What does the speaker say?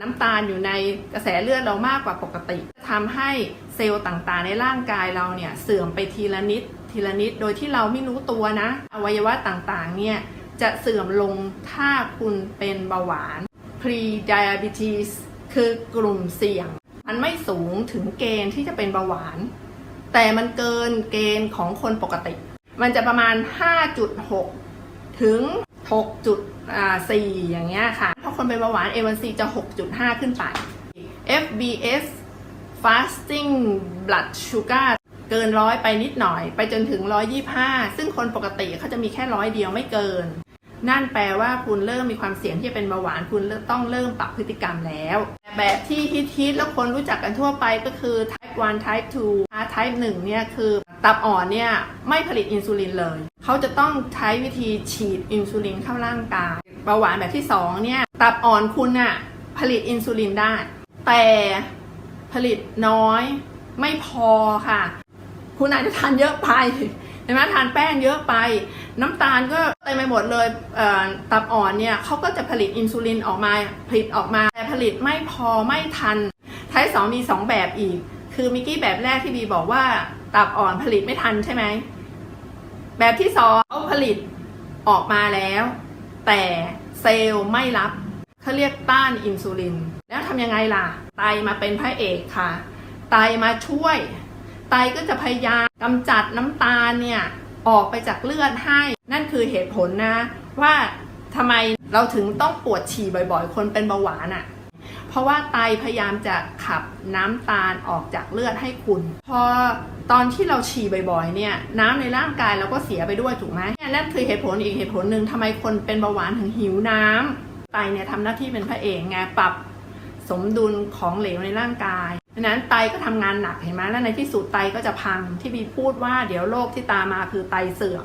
น้ำตาลอยู่ในกระแสเลือดเรามากกว่าปกติทำให้เซลล์ต่างๆ ในร่างกายเราเนี่ยเสื่อมไปทีละนิด ทีละนิดโดยที่เราไม่รู้ตัวนะ อวัยวะต่างๆ เนี่ยจะเสื่อมลงถ้าคุณเป็นเบาหวาน pre-diabetes คือกลุ่มเสี่ยง มันไม่สูงถึงเกณฑ์ที่จะเป็นเบาหวาน แต่มันเกินเกณฑ์ของคนปกติ มันจะประมาณ 5.6 ถึง 6.4อย่างเงี้ยค่ะเพราะคนเป็นเบาหวาน A1C จะ 6.5 ขึ้นไป FBS fasting blood sugar เกินร้อยไปนิดหน่อย ไปจนถึง 125 ซึ่งคนปกติเขาจะมีแค่ร้อยเดียวไม่เกิน นั่นแปลว่าคุณเริ่มมีความเสี่ยงที่จะเป็นเบาหวานคุณต้องเริ่มปรับพฤติกรรมแล้ว แบบที่ฮิตๆแล้วคนรู้จักกันทั่วไปก็คือ type 1 type 2 type 1เนี่ยคือ ตับอ่อนเนี่ยไม่ผลิตอินซูลินเลย เขาจะต้องใช้วิธีฉีดอินซูลินเข้าร่างกาย เบาหวานแบบที่2เนี่ยตับอ่อนคุณน่ะผลิตอินซูลินได้ แต่ผลิตน้อยไม่พอค่ะ คุณอาจจะทานเยอะไปเห็นไหมทานแป้งเยอะไป น้ำตาลก็เต็มไปหมดเลยเตับอ่อนเนี่ยเขาก็จะผลิตอินซูลินออกมาผลิตออกมา แต่ผลิตไม่พอไม่ทันไทป์สองมีสองแบบอีก คือมิกกี้แบบแรกที่บีบอกว่า ตับอ่อนผลิตไม่ทันใช่ไหม แบบที่สองผลิตออกมาแล้ว แต่เซลล์ไม่รับเขาเรียกต้านอินซูลิน แล้วทำยังไงล่ะ ไตมาเป็นพระเอกค่ะ ไตมาช่วย ไตก็จะพยายามกำจัดน้ำตาลเนี่ย ออกไปจากเลือดให้ นั่นคือเหตุผลนะ ว่าทำไมเราถึงต้องปวดฉี่บ่อยๆ คนเป็นเบาหวานอะ่ะ เพราะว่าไตพยายามจะขับน้ำตาลออกจากเลือดให้คุณ พอตอนที่เราฉี่บ่อยๆเนี่ยน้ำในร่างกายเราก็เสียไปด้วยถูกไหมนี่นั่นคือเหตุผลอีกเหตุผลหนึ่งทำไมคนเป็นเบาหวานถึงหิวน้ำไตเนี่ยทำหน้าที่เป็นพระเอกไงปรับสมดุลของเหลวในร่างกายดังนั้นไตก็ทำงานหนักเห็นไหมแล้วในที่สุดไตก็จะพังที่บีพูดว่าเดี๋ยวโรคที่ตามมาคือไตเสื่อม